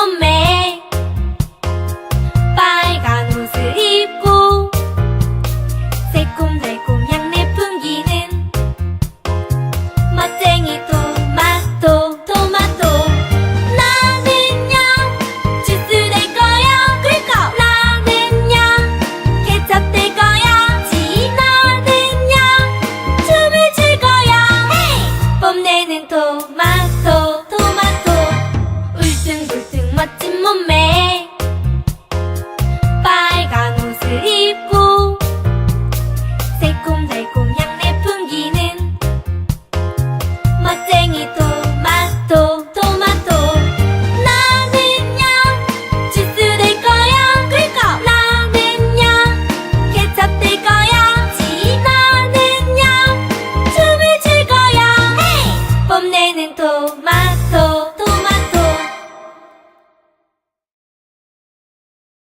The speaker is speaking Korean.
몸매에 빨간 옷을 입고 새콤달콤 향내 풍기는 멋쟁이 토마토 토마토. 나는요 주스 될 거야 그리고 나는요 케첩 될 거야. 지 나는요 춤을 출 거야. 헤이! 뽐내는 토마토. 피부 새콤달콤 향내 풍기는 멋쟁이 토마토 토마토. 나는요 주스 될 거야. 그리고 나는요 케첩 될 거야. 지 나는요 춤을 출 거야. 헤이 뽐내는 토마토.